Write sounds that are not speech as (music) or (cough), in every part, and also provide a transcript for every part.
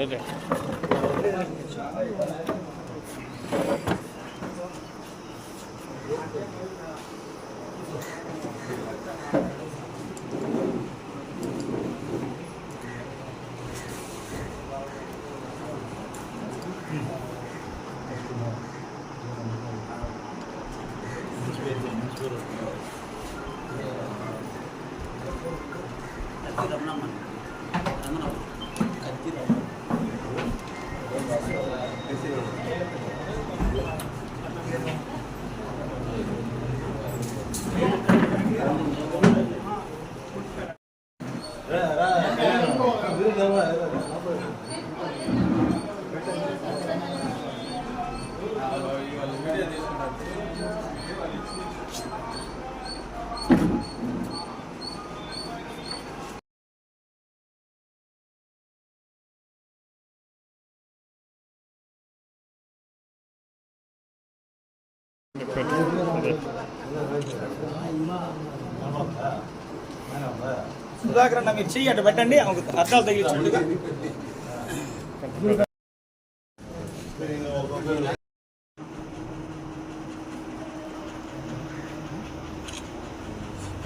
네네. Gracias. Sudhakar అన్న మీరు చెయ్యి అటు పెట్టండి ఆమెకు అర్థాలు తగ్గించండి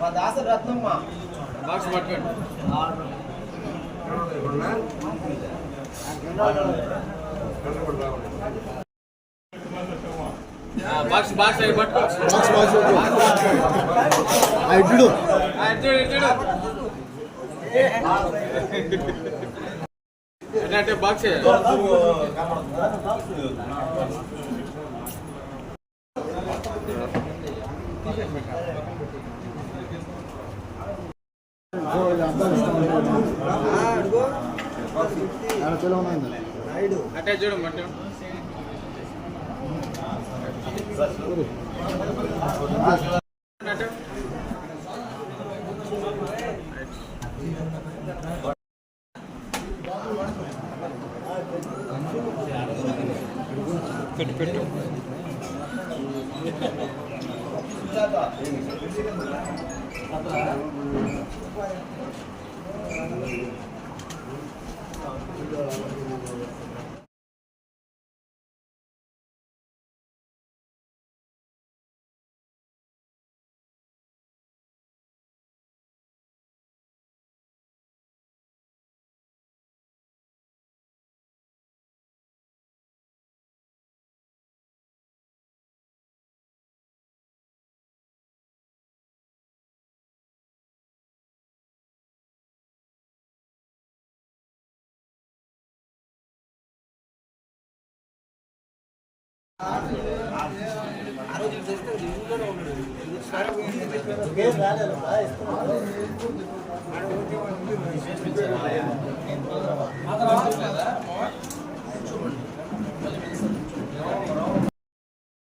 మా దాస రత్నమ్మ. బాక్స్ పట్టుకోండి. బాక్స్ బాక్స్ అవి పట్టుకో. అంటే బాక్స్ అట్టే చూడు మట్టి పెట్టు. పెట్టు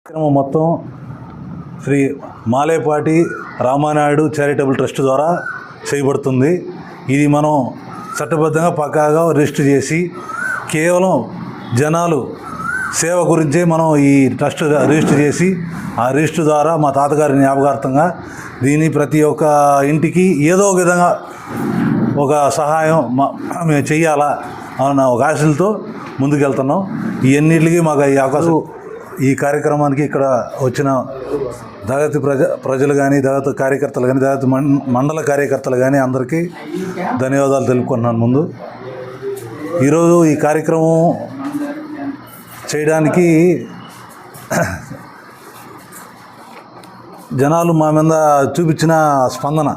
కార్యక్రమం మొత్తం శ్రీ మాలేపాటి రామానాయుడు చారిటబుల్ ట్రస్ట్ ద్వారా చేయబడుతుంది. ఇది మనం చట్టబద్ధంగా పక్కాగా రిజిస్టర్ చేసి కేవలం జనాలు సేవ గురించే మనం ఈ ట్రస్ట్ రిజిస్టర్ చేసి ఆ రిజిస్టర్ ద్వారా మా తాతగారి జ్ఞాపకార్థంగా దీన్ని ప్రతి ఒక్క ఇంటికి ఏదో ఒక విధంగా ఒక సహాయం మా- మేము చెయ్యాలా అన్న ఒక ఆశలతో ముందుకెళ్తున్నాం. ఇవన్నిటికి మాకు ఈ అవకాశం ఈ కార్యక్రమానికి ఇక్కడ వచ్చిన దళిత ప్రజ ప్రజలు కానీ దళిత కార్యకర్తలు కానీ దళిత మండల కార్యకర్తలు కానీ అందరికీ ధన్యవాదాలు తెలుపుకుంటున్నాను ముందు. ఈరోజు ఈ కార్యక్రమం చేయడానికి జనాలు మా మీద చూపించిన స్పందన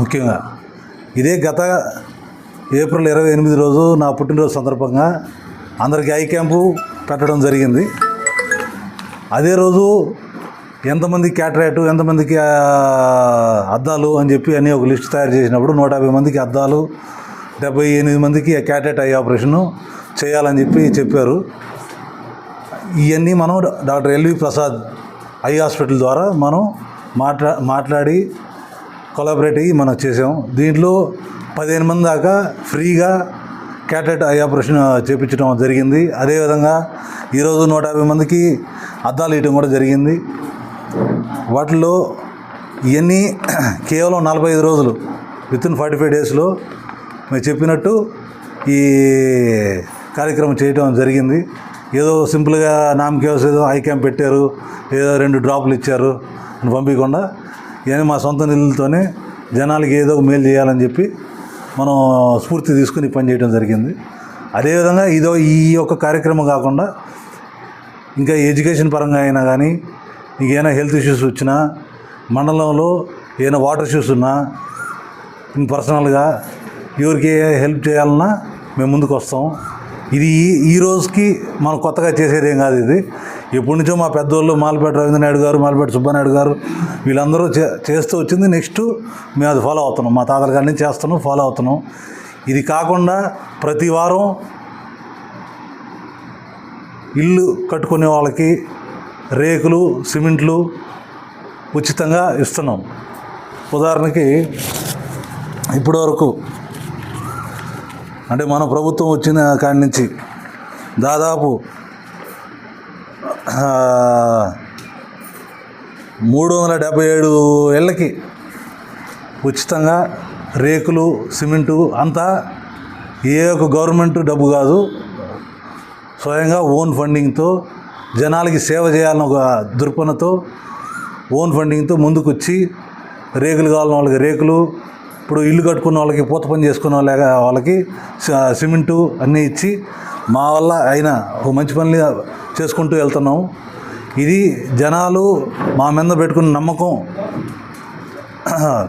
ముఖ్యంగా. ఇదే గత ఏప్రిల్ ఇరవై ఎనిమిది రోజు నా పుట్టినరోజు సందర్భంగా అందరికీ ఐ క్యాంపు పెట్టడం జరిగింది. అదే రోజు ఎంతమంది క్యాటరాక్ట్ ఎంతమందికి అద్దాలు అని చెప్పి అని ఒక లిస్ట్ తయారు చేసినప్పుడు నూట యాభై మందికి అద్దాలు డెబ్బై ఎనిమిది మందికి క్యాటరాక్ట్ ఐ ఆపరేషను చేయాలని చెప్పి చెప్పారు. ఇవన్నీ మనం doctor L V Prasad eye hospital ద్వారా మనం మాట్లా మాట్లాడి కొలాబరేట్ అయ్యి మనం చేసాం. దీంట్లో పదిహేను మంది దాకా ఫ్రీగా క్యాటరేట్ ఐ ఆపరేషన్ చేపించడం జరిగింది. అదేవిధంగా ఈరోజు నూట యాభై మందికి అద్దాలు వేయటం కూడా జరిగింది. వాటిలో ఇవన్నీ (clears throat) కేవలం నలభై ఐదు రోజులు విత్ ఇన్ ఫార్టీ ఫైవ్ డేస్లో మేము చెప్పినట్టు ఈ కార్యక్రమం చేయడం జరిగింది. ఏదో సింపుల్గా నామకేవస్ ఏదో ఐ క్యాంప్ పెట్టారు ఏదో రెండు డ్రాపులు ఇచ్చారు అని పంపించకుండా ఇవన్నీ మా సొంత నిధులతోనే జనాలకి ఏదో ఒక మేలు చేయాలని చెప్పి మనం స్ఫూర్తి తీసుకుని పని చేయడం జరిగింది. అదేవిధంగా ఇదో ఈ యొక్క కార్యక్రమం కాకుండా ఇంకా ఎడ్యుకేషన్ పరంగా అయినా కానీ ఇంకేమైనా హెల్త్ ఇష్యూస్ వచ్చినా మండలంలో ఏమైనా వాటర్ ఇష్యూస్ ఉన్నా పర్సనల్గా ఎవరికి ఏ హెల్ప్ చేయాలన్నా మేము ముందుకు వస్తాం. ఇది ఈ- ఈ రోజుకి మనం కొత్తగా చేసేది ఏం కాదు ఇది. ఎప్పటి నుంచో మా పెద్దోళ్ళు మాలపేట రవీంద్ర నాయుడు గారు మాలపేట సుబ్బానాయుడు గారు వీళ్ళందరూ చేస్తూ వచ్చింది. నెక్స్ట్ మేము అది ఫాలో అవుతున్నాం. మా తాతల గారి నుంచి చేస్తున్నాం ఫాలో అవుతున్నాం. ఇది కాకుండా ప్రతి వారం ఇల్లు కట్టుకునే వాళ్ళకి రేకులు సిమెంట్లు ఉచితంగా ఇస్తున్నాం. ఉదాహరణకి ఇప్పటివరకు అంటే మన ప్రభుత్వం వచ్చిన కాడి నుంచి దాదాపు మూడు వందల డెబ్బై ఏడు ఏళ్ళకి ఉచితంగా రేకులు సిమెంటు అంతా ఏ ఒక గవర్నమెంట్ డబ్బు కాదు. స్వయంగా ఓన్ ఫండింగ్తో జనాలకి సేవ చేయాలని ఒక దృక్పథంతో ఓన్ ఫండింగ్తో ముందుకు వచ్చి రేకులు కావాలని వాళ్ళకి రేకులు ఇప్పుడు ఇల్లు కట్టుకున్న వాళ్ళకి పూత పని చేసుకున్న వాళ్ళకి సిమెంటు అన్నీ ఇచ్చి మా వల్ల అయినా ఒక మంచి పనులు చేసుకుంటూ వెళ్తున్నాం. ఇది జనాలు మా మీద పెట్టుకున్న నమ్మకం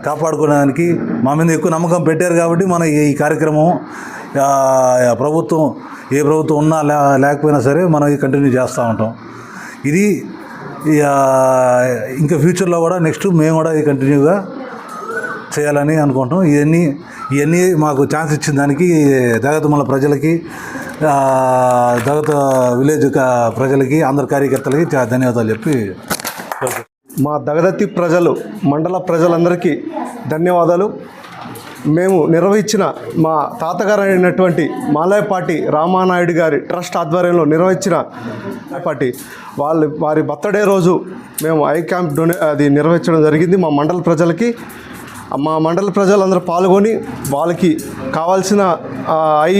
కాపాడుకోవడానికి మా మీద ఎక్కువ నమ్మకం పెట్టారు కాబట్టి మన ఈ కార్యక్రమం ప్రభుత్వం ఏ ప్రభుత్వం ఉన్నా లేకపోయినా సరే మనం ఇది కంటిన్యూ చేస్తూ ఉంటాం. ఇది ఇంకా ఫ్యూచర్లో కూడా నెక్స్ట్ మేము కూడా ఇది కంటిన్యూగా చేయాలని అనుకుంటాం ఇవన్నీ ఇవన్నీ మాకు ఛాన్స్ ఇచ్చిన దానికి దగతమల ప్రజలకి దగత విలేజ్ ప్రజలకి అందరి కార్యకర్తలకి ధన్యవాదాలు చెప్పి మా దగదత్తి ప్రజలు మండల ప్రజలందరికీ ధన్యవాదాలు. మేము నిర్వహించిన మా తాతగారు అయినటువంటి మాలయపాటి రామానాయుడు గారి ట్రస్ట్ ఆధ్వర్యంలో నిర్వహించిన పాటి వాళ్ళ వారి బర్త్డే రోజు మేము ఐ క్యాంప్ డొనే అది నిర్వహించడం జరిగింది మా మండల ప్రజలకి. మా మండల ప్రజలందరూ పాల్గొని వాళ్ళకి కావాల్సిన ఐ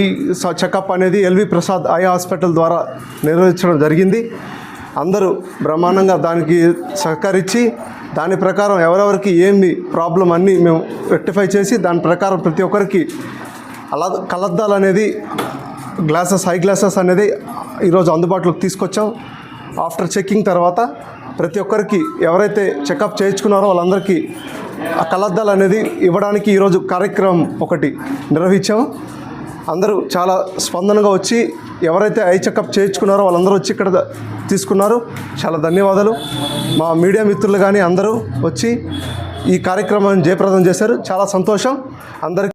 చెకప్ అనేది L V Prasad eye hospital ద్వారా నిర్వహించడం జరిగింది. అందరూ బ్రహ్మాండంగా దానికి సహకరించి దాని ప్రకారం ఎవరెవరికి ఏమి ప్రాబ్లం అన్నీ మేము రెక్టిఫై చేసి దాని ప్రకారం ప్రతి ఒక్కరికి అలా కలద్దాలు అనేది గ్లాసెస్ హై గ్లాసెస్ అనేది ఈరోజు అందుబాటులోకి తీసుకొచ్చాం. ఆఫ్టర్ చెక్కింగ్ తర్వాత ప్రతి ఒక్కరికి ఎవరైతే చెకప్ చేయించుకున్నారో వాళ్ళందరికీ కలద్దాలు అనేది ఇవ్వడానికి ఈరోజు కార్యక్రమం ఒకటి నిర్వహించాం. అందరూ చాలా స్పందనగా వచ్చి ఎవరైతే ఐ చెకప్ చేయించుకున్నారో వాళ్ళందరూ వచ్చి ఇక్కడ తీసుకున్నారు. చాలా ధన్యవాదాలు. మా మీడియా మిత్రులు కానీ అందరూ వచ్చి ఈ కార్యక్రమాన్ని జయప్రదం చేశారు. చాలా సంతోషం. అందరికీ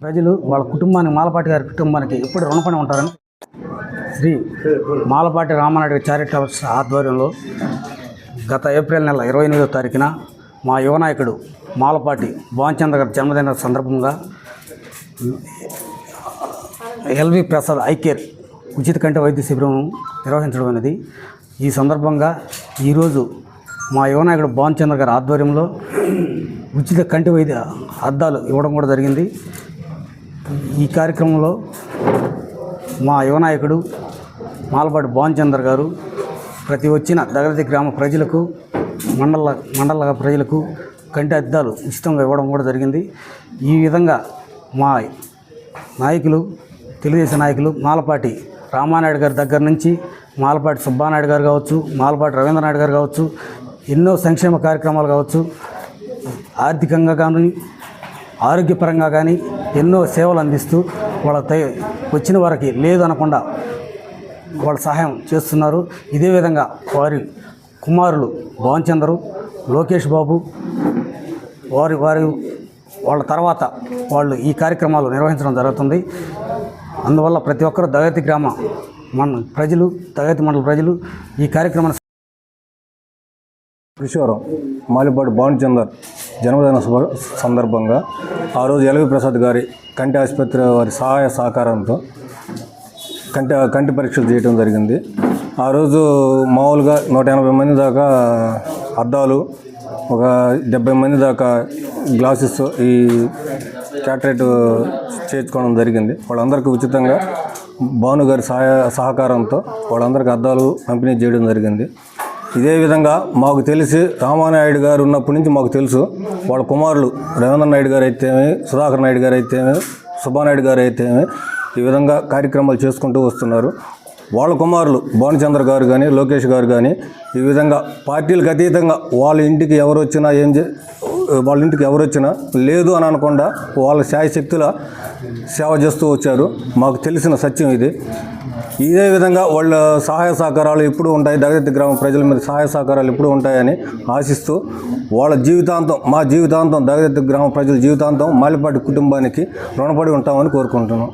ప్రజలు వాళ్ళ కుటుంబానికి మాలపాటి గారి కుటుంబానికి ఎప్పుడు రుణపడి ఉంటారని శ్రీ మాలపాటి రామానాయుడు చారిటబుల్స్ ఆధ్వర్యంలో గత ఏప్రిల్ నెల ఇరవై ఎనిమిదో తారీఖున మా యువ నాయకుడు మాలపాటి భావచంద్ర గారి జన్మదిన సందర్భంగా ఎల్వి ప్రసాద్ ఐకేర్ ఉచిత కంటి వైద్య శిబిరం నిర్వహించడం అనేది. ఈ సందర్భంగా ఈరోజు మా యువ నాయకుడు భావచంద్ర గారి ఆధ్వర్యంలో ఉచిత కంటి వైద్య అద్దాలు ఇవ్వడం కూడా జరిగింది. ఈ కార్యక్రమంలో మా యువ నాయకుడు మాలపాటి భానుచందర్ గారు ప్రతి వచ్చిన దగరతి గ్రామ ప్రజలకు మండల మండల ప్రజలకు కంటి అద్దాలు ఉచితంగా ఇవ్వడం కూడా జరిగింది. ఈ విధంగా మా నాయకులు తెలుగుదేశం నాయకులు మాలపాటి రామానాయుడు గారి దగ్గర నుంచి మాలపాటి సుబ్బానాయుడు గారు కావచ్చు మాలపాటి రవీంద్రనాయుడు గారు కావచ్చు ఎన్నో సంక్షేమ కార్యక్రమాలు కావచ్చు ఆర్థికంగా కానీ ఆరోగ్యపరంగా కానీ ఎన్నో సేవలు అందిస్తూ వాళ్ళ తయ- వచ్చిన వారికి లేదు అనకుండా వాళ్ళ సహాయం చేస్తున్నారు. ఇదే విధంగా వారి కుమారులు భవన్ చంద్రు లోకేష్ బాబు వారి వారి వాళ్ళ తర్వాత వాళ్ళు ఈ కార్యక్రమాలు నిర్వహించడం జరుగుతుంది. అందువల్ల ప్రతి ఒక్కరు దగతి గ్రామ మన ప్రజలు దగతి మండల ప్రజలు ఈ కార్యక్రమాన్ని కిషోరం మాలిపాటి భానుచందర్ జన్మదిన సందర్భంగా ఆ రోజు ఎలవి ప్రసాద్ గారి కంటి ఆసుపత్రి వారి సహాయ సహకారంతో కంటి కంటి పరీక్షలు చేయడం జరిగింది. ఆ రోజు మామూలుగా నూట ఎనభై మంది దాకా అద్దాలు ఒక డెబ్బై మంది దాకా గ్లాసెస్ ఈ క్యాటరేట్ చేర్చుకోవడం జరిగింది. వాళ్ళందరికీ ఉచితంగా భాను గారి సహాయ సహకారంతో వాళ్ళందరికీ అద్దాలు పంపిణీ చేయడం జరిగింది. ఇదే విధంగా మాకు తెలిసి రామానాయుడు గారు ఉన్నప్పటి నుంచి మాకు తెలుసు వాళ్ళ కుమారులు రవీంద్ర నాయుడు గారు అయితేమి సుధాకర్ నాయుడు గారు అయితేమి సుబ్బానాయుడు గారు అయితేమి ఈ విధంగా కార్యక్రమాలు చేసుకుంటూ వస్తున్నారు. వాళ్ళ కుమారులు భానుచంద్ర గారు కానీ లోకేష్ గారు కానీ ఈ విధంగా పార్టీలకు అతీతంగా వాళ్ళ ఇంటికి ఎవరు వచ్చినా ఏం చే వాళ్ళ ఇంటికి ఎవరు వచ్చినా లేదు అని అనకుండా వాళ్ళ శాయశక్తుల సేవ చేస్తూ వచ్చారు. మాకు తెలిసిన సత్యం ఇది. ఇదే విధంగా వాళ్ళ సహాయ సహకారాలు ఎప్పుడు ఉంటాయి. దగతి గ్రామ ప్రజల మీద సహాయ సహకారాలు ఎప్పుడు ఉంటాయని ఆశిస్తూ వాళ్ళ జీవితాంతం మా జీవితాంతం దగతి గ్రామ ప్రజల జీవితాంతం మాలిపాటి కుటుంబానికి రుణపడి ఉంటామని కోరుకుంటున్నాం.